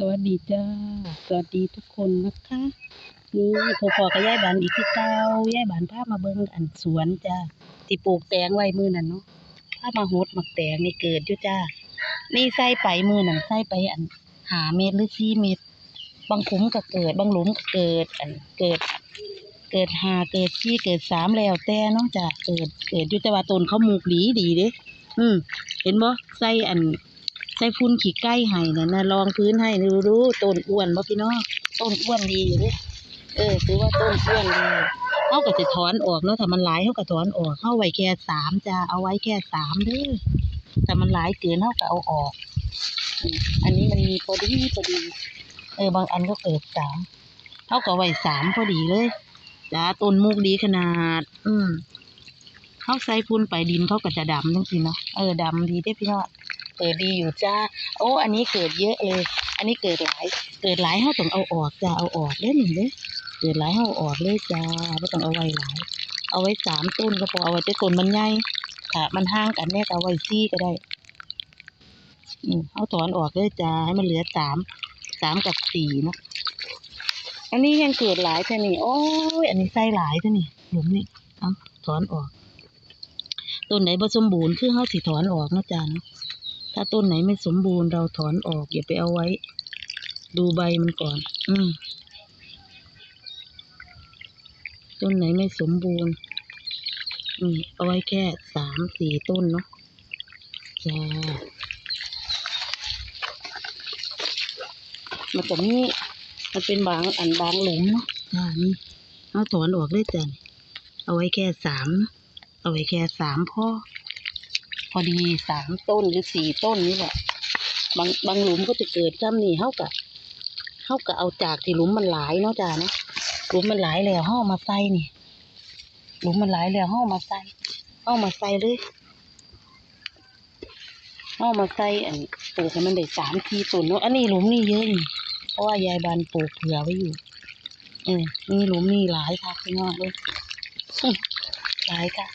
สวัสดีจ้า สวัสดีทุกคนนะคะ นี่พอพอกับยายบานอีกคือเก่ายายบานพามาเบิ่งอันสวนจ้าที่ปลูกแตงไว้มือนั้นเนาะพามาโหดหมักแตงนี่เกิดอยู่จ้า นี่ใส่ไปมือนั้นใส่ไปอันหาเม็ดหรือสี่เม็ด บางขุมก็เกิด บางหลุมก็เกิด อันเกิด เกิดหาเกิดสี่เกิดสามแล้วแต่เนาะจ้าเกิดเกิดอยู่แต่ว่าต้นเขาหมูกดีดีเด้อืมเห็นบ่ใส่อัน ใส่ฟุ้นขี้ไก่ให้นั่นนะรองพื้นให้ดูดูต้นอ้วนบ่พี่น้องต้นอ้วนดีอยู่เด้เออถือว่าต้นอ้วนดีเฮาก็จะถอนออกเนาะถ้ามันหลายเฮาก็ถอนออกเฮาไว้แค่สามจ้าเอาไว้แค่สามเด้อถ้ามันหลายเกินเฮาก็เอาออก อันนี้มันมีพอดีพอดี เออบางอันก็เกิดสามเฮาก็ไว้สามพอดีเลยจ้าต้นมุกดีขนาด อืมเฮาใส่ฟุ้นไปดินเขาก็จะดำจังซี่เนาะเออดำดีเด้พี่น้อง เกิดดีอยู่จ้า โอ้ อันนี้เกิดเยอะเลย อันนี้เกิดหลาย เกิดหลายเฮาต้องเอาออกจ้า เอาออกเด้อนี่งเด้อเกิดหลายเฮาอาออกเลยจ้าบ่ต้องเอาไว้หลาย เอาไว้สามต้นก็พอ เอาไว้แต่ต้นมันใหญ่ถ้ามันห่างกันแน่ก็เอาไว้สี่ก็ได้ อืมเอาถอนออกเลยจ้า ให้มันเหลือสาม สามกับสี่นะอันนี้ยังเกิดหลายแท่นี่ โอ้ย อันนี้ไส้หลายแท่นี่หลุมนี่เอาถอนออก ต้นไหนบ่สมบูรณ์คือเฮาสิถอนออกนะจ้าเนาะ ถ้าต้นไหนไม่สมบูรณ์เราถอนออกอย่าไปเอาไว้ ดูใบมันก่อน อืมต้นไหนไม่สมบูรณ์อืมเอาไว้แค่สามสี่ต้นเนาะจ้ามันจะมีมันเป็นบางอันบางหลุมเนาะจ้านี่เอาถอนออกเลยจ้ะนี่เอาไว้แค่สามเอาไว้แค่สามพ่อ พอดีสามต้นหรือสี่ต้นนี่แหละบางบางหลุมก็จะเกิดซ้ำนี่เฮากะเฮากะเอาจากที่หลุมมันหลายเนาะจ้านะหลุมมันหลายแล้วเฮาเอมาใส่นี่หลุมมันหลายแล้วเฮาเอมาใส่เฮาเอมาใส่เลยเฮาเอมาใส่อันปลูกให้มันได้สามทีต้นเนาะอันนี้หลุมนี่เยอะนี่เพราะว่ายายบานปลูกเผื่อไว้อยู่เออนี่หลุมนี่หลายค่ะพี่น้องเลยหลายค่ะ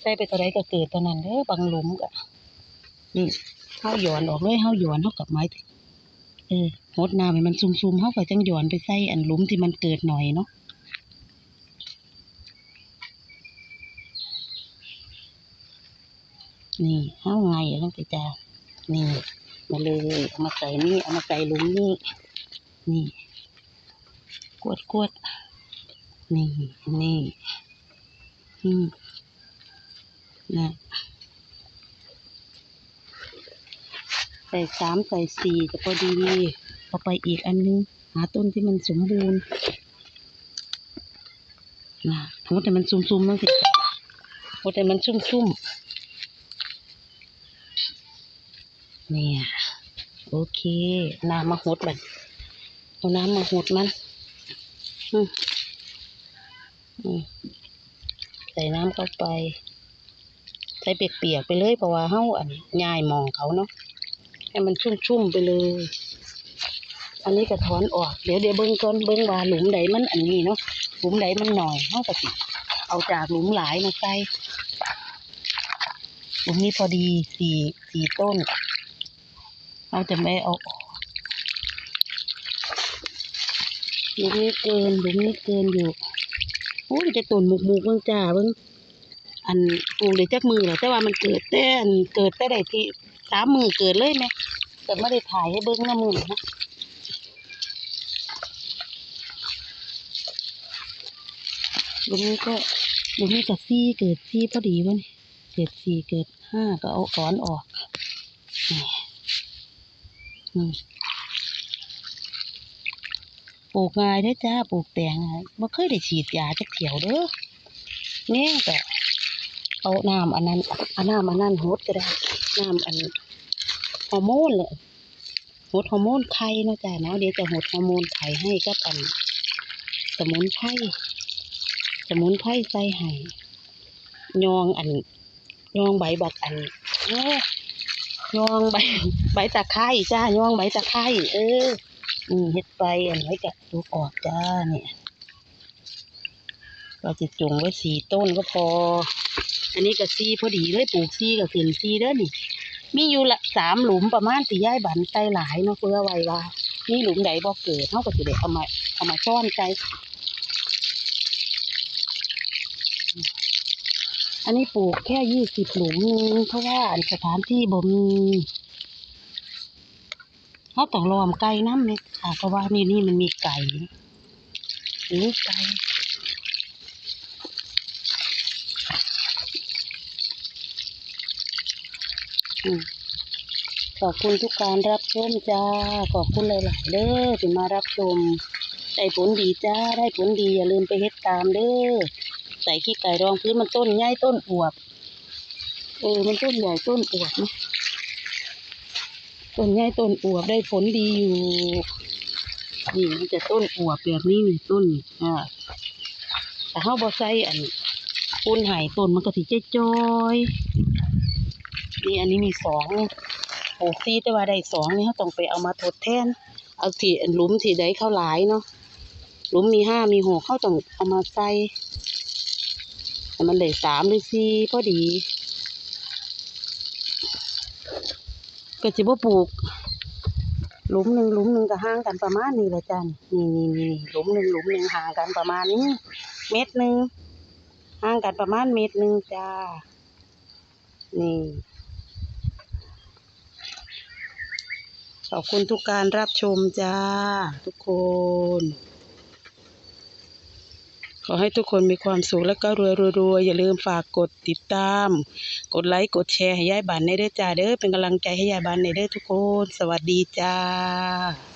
ใส่ไปตัวใดก็เกิดตัวนั้นเด้อบางหลุมก็นี่เฮาหย่อนออกเลยเฮาหย่อนเฮากับไม้เออหดน้ำให้มันซุ่มๆเฮาก็จังหย่อนไปใส่อันหลุมที่มันเกิดหน่อยเนาะนี่เฮาไงจังสิจ้านี่มาเลยเอามาใส่นี่เอามาใส่หลุมนี่นี่ กวดกวดนี่นี่อืม นะใส่สามใส่สี่จะพอดีเอาไปอีกอันนึง หาต้นที่มันสมบูรณ์นะโหแต่มันซุ่มๆบ้างสิโหแต่มันชุ่มๆเนี่ย โอเคน้ำมาหดมันเอาน้ำมาหดมันอืมใส่น้ำเข้าไป ใส่เปียกๆไปเลยเพราะว่าเฮาอันยายมองเขาเนาะให้มันชุ่มๆไปเลย อันนี้ก็ถอนออกเดี๋ยวเดี๋ยวเบิ่งก่อนเบิ่งว่าหลุมใดมันอันนี้เนาะหลุมใดมันหน่อยเฮาก็สิเอาจากหลุมหลายมาใส่หลุมนี้พอดีสี่สี่ต้นเราจะไม่เอาหลุมนี้เกินหลุมนี้เกินอยู่โอ้ยจะต้นหมุกๆเบิ่งจ้าเบิ่ง อันปลูกได้จักมือเหรอแต่ว่ามันเกิดแต่อันเกิดแต่ได้ที่สามมือเกิดเลยไหมแต่ไม่ได้ถ่ายให้เบิ้งหน้ามือนะลุงนี้ก็ลุงนี้ก็ซี่เกิดซี่พอดีวะนี่เกิดสี่เกิดห้าก็เอาถอนออกนี่อืมปลูกง่ายเด้จ้าปลูกแตงง่ายบ่เคยได้ฉีดยาจักเถียวเด้อเนี่ยก็ เอาน้ำอันนั้นเอาน้ำอันนั้นหดก็ได้น้ำอันฮอร์โมนเลยหดฮอร์โมนไข่เนาะจ้ะเนาะเดี๋ยวจะหดฮอร์โมนไข่ให้กับอัน สมุนไพรสมุนไพรใส่ให้ยองอันยองใบบักอันโอ้ยองใบ ใบตะไคร้จ้ายองใบตะไคร้เอออืมเฮ็ดไปอันไว้กะลูกออกจ้าเนี่ย เราจะจุงไว้สี่ต้นก็พอ อันนี้ก็ซีพอดีเลยปลูกซีกับขึ้นซีเด้อนี่ มีอยู่ละสามหลุมประมาณสิย้ายบันใส่หลายเนาะเพื่อไว้ว่ามีหลุมใดบ่เกิดเฮาก็สิได้เอามาเอามาซ่อนใส่อันนี้ปลูกแค่ยี่สิบหลุมเพราะว่าสถานที่บ่มีเฮาต้องล้อมไก่น้ำเนี่ยค่ะเพราะว่านี่นี่มันมีไก่นี่ไก่ อืม ขอบคุณทุกการรับชมจ้า ขอบคุณหลายๆเด้อที่มารับชม ได้ผลดีจ้า ได้ผลดีอย่าลืมไปเฮ็ดตามเด้อ ใส่ขี้ไก่รองพื้นมันต้นใหญ่ต้นอวบ เออ มันต้นใหญ่ต้นอวบนะต้นใหญ่ต้นอวบได้ผลดีอยู่ นี่มันจะต้นอวบแบบนี้นี่ต้นอ่าแต่เฮาบ่ใส่อันปูนไห้ต้นมันก็สิจ้อยๆ นี่อันนี้มีสองปลูกซีแต่ว่าได้สองนี่เขาต้องไปเอามาทดแทน เอาที่หลุมที่ใดเข้าหลายเนาะหลุมมีห้ามีหกเขาต้องเอามาใส่แต่มันได้สามหรือสี่พอดีก็จิบ่ปลูกหลุมหนึ่งหลุมหนึ่งก็ห่างกันประมาณนี้ละจันนี่นี่นี่หลุมหนึ่งหลุมหนึ่งห่างกันประมาณนี้เม็ดหนึ่งห่างกันประมาณเม็ดหนึ่งจ้านี่ ขอบคุณทุกการรับชมจ้า ทุกคน ขอให้ทุกคนมีความสุขและก็รวยรวยๆอย่าลืมฝากกดติดตาม กดไลค์กดแชร์ให้ยายบานในเด้อจ้าเด้อเป็นกำลังใจให้ยายบานในเด้อทุกคน สวัสดีจ้า